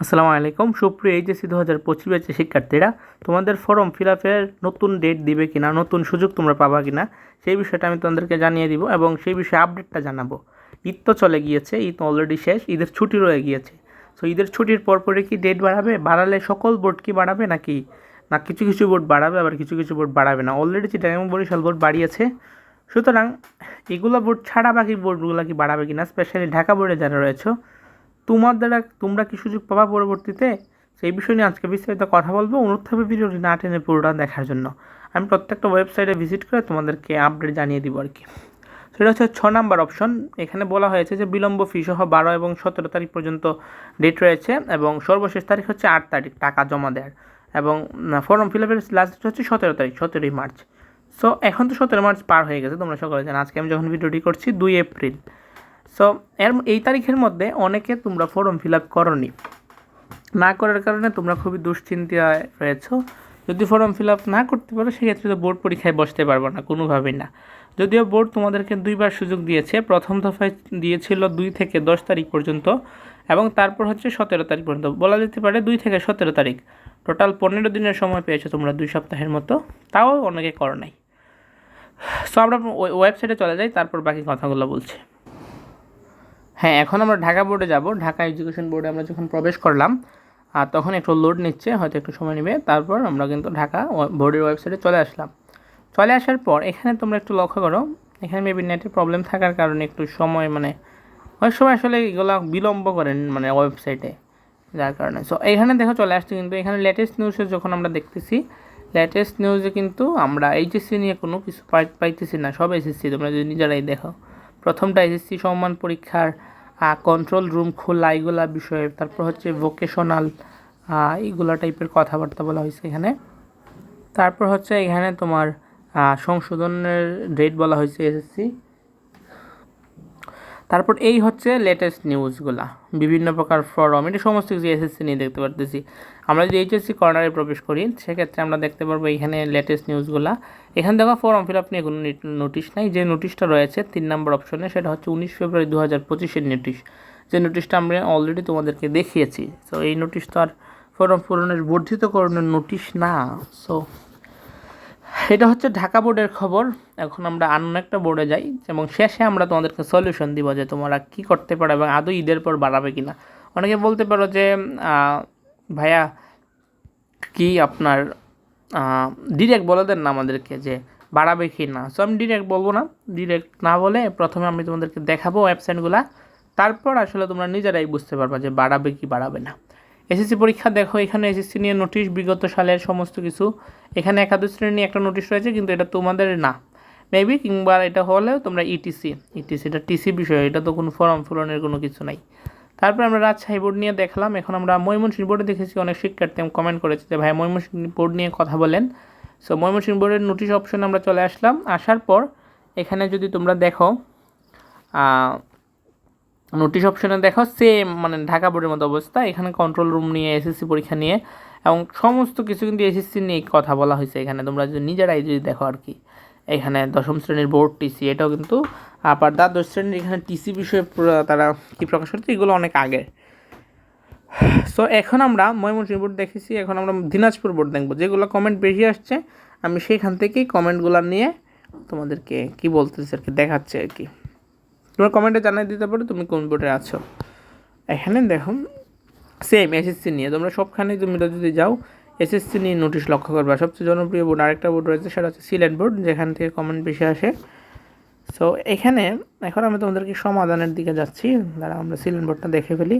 আসসালামু আলাইকুম। সুপ্রিয় এইচএসসি দু হাজার পঁচিশ ব্যাচের শিক্ষার্থীরা, তোমাদের ফর্ম ফিল আপের নতুন ডেট দিবে কিনা, নতুন সুযোগ তোমরা পাবা কিনা, সেই বিষয়টা আমি তোমাদেরকে জানিয়ে দিব এবং সেই বিষয়ে আপডেটটা জানাব। ঈদ তো চলে গিয়েছে, ঈদ অলরেডি শেষ, ঈদের ছুটি রয়ে গিয়েছে। সো ঈদের ছুটির পরপরে কি ডেট বাড়াবে? বাড়ালে সকল বোর্ড কি বাড়াবে নাকি? না, কিছু কিছু বোর্ড বাড়াবে, আবার কিছু কিছু বোর্ড বাড়াবে না। অলরেডি চিটাগাং বরিশাল বোর্ড বাড়িয়েছে। সুতরাং এগুলো বোর্ড ছাড়া বাকি বোর্ডগুলো কি বাড়াবে কিনা? স্পেশালি ঢাকা বোর্ডে যারা রয়েছে তোমার দ্বারা তোমরা কি সুযোগ পাবা পরবর্তীতে? সেই বিষয় নিয়ে আজকে বিস্তারিত কথা বলব। অনুরোধ ভিডিওটি না টেনে পুরোটা দেখার জন্য। আমি প্রত্যেকটা ওয়েবসাইটে ভিজিট করে তোমাদেরকে আপডেট জানিয়ে দিব আর কি। সেটা হচ্ছে ছ নাম্বার অপশন এখানে বলা হয়েছে যে বিলম্ব ফি সহ বারো এবং সতেরো তারিখ পর্যন্ত ডেট রয়েছে এবং সর্বশেষ তারিখ হচ্ছে আট তারিখ, টাকা জমা দেওয়ার এবং ফর্ম ফিল আপের লাস্ট ডেট হচ্ছে সতেরো তারিখ, সতেরোই মার্চ। সো এখন তো সতেরো মার্চ পার হয়ে গেছে, তোমরা সকলে জানো। আজকে আমি যখন ভিডিওটি করছি দুই এপ্রিল। সো এর এই তারিখের মধ্যে অনেকে তোমরা ফর্ম ফিল আপ করনি। না করার কারণে তোমরা খুবই দুশ্চিন্তায় রয়েছ। যদি ফর্ম ফিল আপ না করতে পারো, সেক্ষেত্রে তো বোর্ড পরীক্ষায় বসতে পারব না, কোনোভাবেই না। যদিও বোর্ড তোমাদেরকে দুইবার সুযোগ দিয়েছে, প্রথম দফায় দিয়েছিল দুই থেকে দশ তারিখ পর্যন্ত এবং তারপর হচ্ছে সতেরো তারিখ পর্যন্ত। বলা যেতে পারে দুই থেকে সতেরো তারিখ। টোটাল পনেরো দিনের সময় পেয়েছ তোমরা দুই সপ্তাহের মতো। তাও অনেকে করো নাই। সো আমরা ওয়েবসাইটে চলে যাই, তারপর বাকি কথাগুলো বলছি। হ্যাঁ এখন আমরা ঢাকা বোর্ডে যাব। ঢাকা এডুকেশন বোর্ডে আমরা যখন প্রবেশ করলাম আর তখন একটু লোড নিচ্ছে, হয়তো একটু সময় নেবে। তারপর আমরা কিন্তু ঢাকা বোর্ডের ওয়েবসাইটে চলে আসলাম। চলে আসার পর এখানে তোমরা একটু লক্ষ্য করো, এখানে মেবি নেটের প্রবলেম থাকার কারণে একটু সময় মানে অনেক সময় আসলে এগুলো বিলম্ব করেন মানে ওয়েবসাইটে যার কারণে। সো এখানে দেখো চলে আসছে কিন্তু এখানে লেটেস্ট নিউজে যখন আমরা দেখতেছি লেটেস্ট নিউজে কিন্তু আমরা এইচএসসি নিয়ে কোনো কিছু পাইতেছি না, সব এসএসসি তোমরা যদি নিজেরাই দেখো। প্রথমটা এসএসসি সম্মান পরীক্ষার কন্ট্রোল রুম খোলা এইগুলা বিষয়ে। তারপর হচ্ছে ভোকেশনাল এইগুলা টাইপের কথাবার্তা বলা হয়েছে এখানে। তারপর হচ্ছে এখানে তোমার সংশোধনের ডেট বলা হয়েছে এসএসসি তারপর এই হচ্ছে লেটেস্ট নিউজগুলা বিভিন্ন প্রকার ফরম এটা সমস্ত কিছু এসএসসি নিয়ে দেখতে পারতেছি। আমরা যদি এইচএসসি কর্নারে প্রবেশ করি, সেক্ষেত্রে আমরা দেখতে পারব এখানে লেটেস্ট নিউজগুলা এখানে দেখো ফর্ম ফিল আপ নিয়ে কোনো নোটিশ নাই। যে নোটিশটা রয়েছে, তিন নম্বর অপশনে সেটা হচ্ছে উনিশ ফেব্রুয়ারি দু হাজার পঁচিশের নোটিশ যে নোটিশটা আমরা অলরেডি তোমাদেরকে দেখিয়েছি। সো এই নোটিশ তো আর ফর্ম পূরণের বর্ধিতকরণের নোটিশ না। সো এটা হচ্ছে ঢাকা বোর্ডের খবর। এখন আমরা অন্য একটা বোর্ডে যাই, এবং শেষে আমরা তোমাদেরকে সলিউশন দিব যে তোমরা কী করতে পারো এবং আদৌ ঈদের পর বাড়াবে কি না অনেকে বলতে পারো যে ভাইয়া, কি আপনার ডিরেক্ট বলে দেন না আমাদেরকে যে বাড়াবে কি না। সো আমি ডিরেক্ট বলব না। ডিরেক্ট না বলে প্রথমে আমি তোমাদেরকে দেখাবো ওয়েবসাইটগুলো তারপর আসলে তোমরা নিজেরাই বুঝতে পারবা যে বাড়াবে কি, বাড়াবে না। এসএসসি পরীক্ষা, দেখো এখানে এসএসসি নিয়ে নোটিশ, বিগত সালের সমস্ত কিছু। এখানে একাদশ শ্রেণি নিয়ে একটা নোটিশ রয়েছে, কিন্তু এটা তোমাদের না। মেবি কিংবা এটা হলেও তোমরা ইটিসি ইটিসি এটা টিসি বিষয়, এটা তো কোনো ফর্ম পূরণের কোনো কিছু নাই। তারপর আমরা রাজশাহী বোর্ড নিয়ে দেখলাম, এখন আমরা ময়মনসিংহ বোর্ডে দেখেছি অনেক শিক্ষার্থী কমেন্ট করেছে যে, ভাই, ময়মনসিংহ বোর্ড নিয়ে কথা বলেন। সো ময়মনসিংহ বোর্ডের নোটিশ অপশন আমরা চলে আসলাম। আসার পর এখানে যদি তোমরা দেখো নোটিশ অপশনে দেখো সেম মানে ঢাকা বোর্ডের মতো অবস্থা। এখানে কন্ট্রোল রুম নিয়ে এসএসসি পরীক্ষা নিয়ে এবং সমস্ত কিছু কিন্তু এসএসসি নিয়ে কথা বলা হয়েছে এখানে। তোমরা যদি নিজেরাই যদি দেখো আর কি, এখানে দশম শ্রেণির বোর্ড টিসি এটাও কিন্তু আবার দ্বাদশ শ্রেণির এখানে টিসি বিষয়ে তারা কী প্রকাশ করছে, এগুলো অনেক আগে। সো এখন আমরা ময়মনসিংহ বোর্ড দেখেছি, এখন আমরা দিনাজপুর বোর্ড দেখব। যেগুলো কমেন্ট বেশি আসছে, আমি সেইখান থেকেই কমেন্টগুলো নিয়ে তোমাদেরকে কি বলতেছি আর কি, দেখাচ্ছে আর কি। তোমার কমেন্টে জানিয়ে দিতে পারো তুমি কোন বোর্ডে আছো। এখানে দেখো সেম এসএসসি নিয়ে, তোমরা সবখানে তুমি যদি যাও এসএসসি নিয়ে নোটিশ লক্ষ্য করবে। সবচেয়ে জনপ্রিয় বোর্ড আরেকটা বোর্ড রয়েছে, সেটা হচ্ছে সিলেট বোর্ড যেখান থেকে কমেন্ট বেশি আসে। সো এখানে এখন আমি তোমাদেরকে সমাধানের দিকে যাচ্ছি। দাঁড়া আমরা সিলেট বোর্ডটা দেখে ফেলি।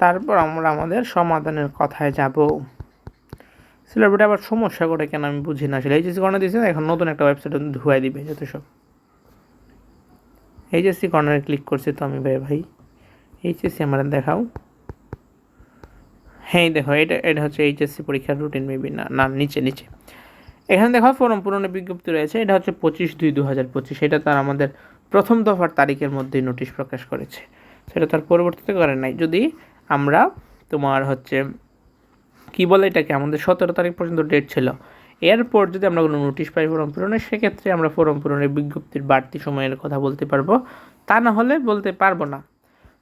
তারপর আমরা আমাদের সমাধানের কথায় যাব। সিলেট বোর্ডে আবার সমস্যা করে কেন আমি বুঝি না আসলে? এইচএসসি কর্নার দিয়েছে, এখন নতুন একটা ওয়েবসাইট ধুয়াই দিবে, যত সব। এইচএসসি কর্নারে ক্লিক করছি তো আমি ভাই ভাই এইচএসসি আমার দেখাও। হ্যাঁ দেখো, এটা এটা হচ্ছে এইচএসসি পরীক্ষার রুটিন মেবি না না, নিচে নিচে। এখানে দেখো ফর্ম পূরণের বিজ্ঞপ্তি রয়েছে, এটা হচ্ছে পঁচিশ দুই দু হাজার পঁচিশ এটা তার আমাদের প্রথম দফার তারিখের মধ্যেই নোটিশ প্রকাশ করেছে। সেটা তার পরবর্তীতে করে নাই। যদি আমরা তোমার হচ্ছে, কি বলে এটাকে, আমাদের সতেরো তারিখ পর্যন্ত ডেট ছিল এরপর যদি আমরা কোনো নোটিশ পাই ফর্ম পূরণের সেক্ষেত্রে আমরা ফর্ম পূরণের বিজ্ঞপ্তির বাড়তি সময়ের কথা বলতে পারব। তা না হলে বলতে পারব না।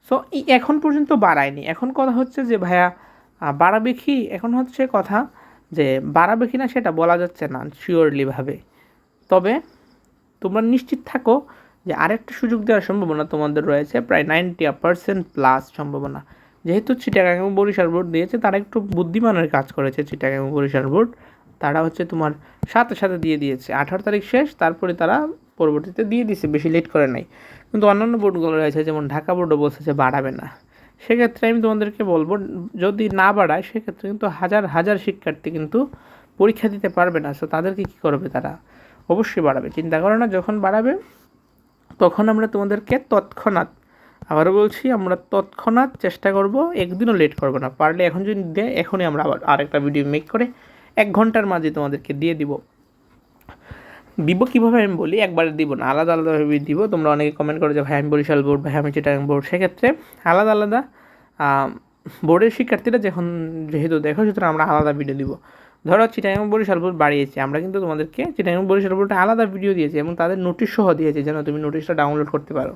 সো এখন পর্যন্ত বাড়ায়নি। এখন কথা হচ্ছে যে, ভাইয়া বাড়াবে কি এখন হচ্ছে কথা যে বাড়াবে কি না সেটা বলা যাচ্ছে না শিওরলিভাবে তবে তোমরা নিশ্চিত থাকো যে, আরেকটা সুযোগ দেওয়ার সম্ভাবনা তোমাদের রয়েছে, প্রায় নাইনটি পার্সেন্ট প্লাস সম্ভাবনা। যেহেতু চিটাগাং বরিশাল বোর্ড দিয়েছে, তারা একটু বুদ্ধিমানের কাজ করেছে চিটাগাং বরিশাল বোর্ড তারা হচ্ছে তোমার সাথে সাথে দিয়ে দিয়েছে। আঠারো তারিখ শেষ, তারপরে তারা পরবর্তীতে দিয়ে দিয়েছে বেশি লেট করে নাই। কিন্তু অন্যান্য বোর্ডগুলো রয়েছে, যেমন ঢাকা বোর্ডও বলছে যে বাড়াবে না। সেক্ষেত্রে আমি তোমাদেরকে বলব, যদি না বাড়ায়, সেক্ষেত্রে কিন্তু হাজার হাজার শিক্ষার্থী কিন্তু পরীক্ষা দিতে পারবে না। সো তাদেরকে কী করবে তারা? অবশ্যই বাড়াবে। চিন্তা করো না, যখন বাড়াবে, তখন আমরা তোমাদেরকে তৎক্ষণাৎ আবারও বলছি, আমরা তৎক্ষণাৎ চেষ্টা করব, একদিনও লেট করব না। পারলে এখন যদি দেয় এখনই আমরা আবার আরেকটা ভিডিও মেক করে এক ঘণ্টার মাঝে তোমাদেরকে দিয়ে দিব। দিব কীভাবে আমি বলি? একবারে দিব না, আলাদা আলাদাভাবে দিব। তোমরা অনেকে কমেন্ট করো যে, ভাই, আমি বরিশাল বোর্ড ভাই, আমি চিটাগাং বোর্ড সেক্ষেত্রে আলাদা আলাদা বোর্ডের শিক্ষার্থীরা যখন, যেহেতু দেখো, সুতরাং আমরা আলাদা ভিডিও দিব। ধরো, চিটাগাং বরিশাল বোর্ড বাড়িয়েছি। আমরা কিন্তু তোমাদেরকে চিটাগাং বরিশাল বোর্ডটা আলাদা ভিডিও দিয়েছি এবং তাদের নোটিশ সহ দিয়েছে যেন তুমি নোটিশটা ডাউনলোড করতে পারো।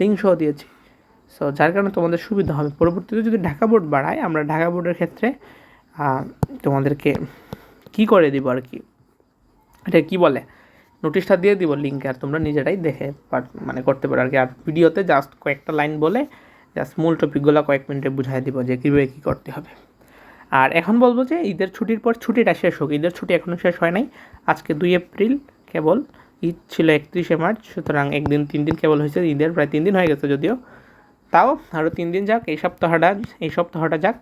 লিঙ্ক সহ দিয়েছি। সো যার কারণে তোমাদের সুবিধা হবে। পরবর্তীতে যদি ঢাকা বোর্ড বাড়ায়, আমরা ঢাকা বোর্ডের ক্ষেত্রে তোমাদেরকে কি করে দিব আর কি? এটা কি বলে? নোটিশটা দিয়ে দিব লিঙ্ক আর তোমরা নিজেরাই দেখে মানে করতে পারো আর কি। আর ভিডিওতে জাস্ট কয়েকটা লাইন বলে জাস্ট মূল টপিকগুলো কয়েক মিনিটে বুঝাই দিব যে কীভাবে কী করতে হবে। আর এখন বলব যে ঈদের ছুটির পর ছুটিটা শেষ হোক। ঈদের ছুটি এখনও শেষ হয় নাই। আজকে দুই এপ্রিল, কেবল ঈদ ছিল একত্রিশে মার্চ, সুতরাং একদিন, তিন দিন কেবল হয়েছে। ঈদের প্রায় তিন দিন হয়ে গেছে যদিও। তাও আরও তিন দিন যাক, এই সপ্তাহটা এই সপ্তাহটা যাক।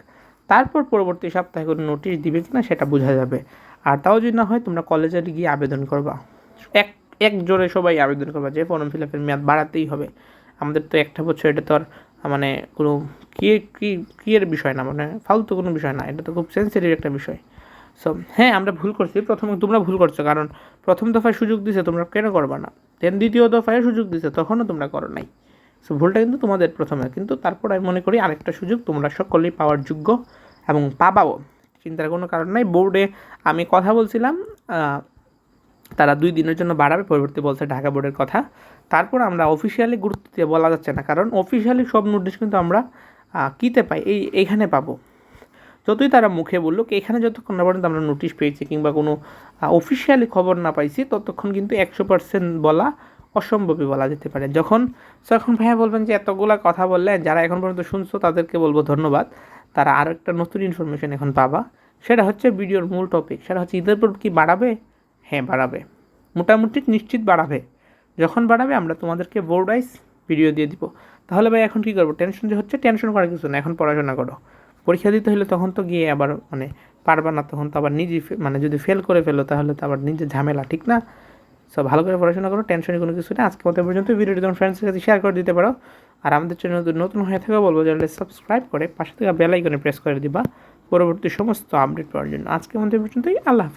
তারপর পরবর্তী সপ্তাহে কোনো নোটিশ দিবে কি না সেটা বোঝা যাবে। আর তাও যদি না হয়, তোমরা কলেজে গিয়ে আবেদন করবা। এক এক জোরে সবাই আবেদন করবা যে ফর্ম ফিল আপের মেয়াদ বাড়াতেই হবে। আমাদের তো একটা বছর, এটা তো আর মানে কোনো কি কি কি এর বিষয় না মানে ফালতু কোনো বিষয় না, এটা তো খুব সেন্সিটিভ একটা বিষয়। সো হ্যাঁ আমরা ভুল করছি। প্রথমে, তোমরা ভুল করছ, কারণ প্রথম দফায় সুযোগ দিছে, তোমরা কেন করবা না? দেন দ্বিতীয় দফায় সুযোগ দিছে, তখনও তোমরা করো নাই। সো ভুলটা কিন্তু তোমাদের প্রথমে। কিন্তু তারপর আমি মনে করি আরেকটা সুযোগ, তোমরা সকলেই পাওয়ার যোগ্য এবং পাবাও। চিন্তার কোনো কারণ নাই। বোর্ডে আমি কথা বলছিলাম তারা দুই দিনের জন্য বাড়াবে, পরিবর্তে বলছে ঢাকা বোর্ডের কথা। তারপর আমরা অফিসিয়ালি গুরুত্ব দিয়ে বলা যাচ্ছে না, কারণ অফিসিয়ালি সব নোটিশ কিন্তু আমরা কিতে পাই? এই এইখানে পাবো। যতই তারা মুখে বলুক, এখানে যতক্ষণ না পর্যন্ত আমরা নোটিশ পেয়েছি কিংবা কোনো অফিসিয়ালি খবর না পাইছি, ততক্ষণ কিন্তু একশো পার্সেন্ট বলা অসম্ভবই বলা যেতে পারে। যখন যখন ভাইয়া বলবেন যে, এতগুলা কথা বললেন, যারা এখন পর্যন্ত শুনছো, তাদেরকে বলব ধন্যবাদ। তারা আরও একটা নতুন ইনফরমেশন এখন পাবা। সেটা হচ্ছে ভিডিওর মূল টপিক সেটা হচ্ছে ঈদের পর কি বাড়াবে? হ্যাঁ বাড়াবে। মোটামুটি নিশ্চিত বাড়াবে। যখন বাড়াবে, আমরা তোমাদেরকে বোর্ড ওয়াইজ ভিডিও দিয়ে দিব। তাহলে ভাই, এখন কী করব? টেনশন যে হচ্ছে টেনশন করার কিছু না এখন পড়াশোনা করো। পরীক্ষা দিতে হলে তখন তো গিয়ে আবার মানে পারবা না, তখন তো আবার নিজে মানে যদি ফেল করে ফেলো, তাহলে তো আবার নিজে ঝামেলা, ঠিক না? সো ভালো করে পড়াশোনা করো টেনশনের কোনো কিছু নেই আজকে মতো পর্যন্ত ভিডিওটি তোমার ফ্রেন্ডসের কাছে শেয়ার করে দিতে পারো। আর আমাদের চ্যানেল নতুন হয়ে থাকা, বলব চ্যানেলটি সাবস্ক্রাইব করে পাশে থাকা বেল আইকনে প্রেস করে দিবা। পরবর্তী সমস্ত আপডেট পাওয়ার জন্য। আজকে মতো পর্যন্তই, আল্লাহ হাফিজ।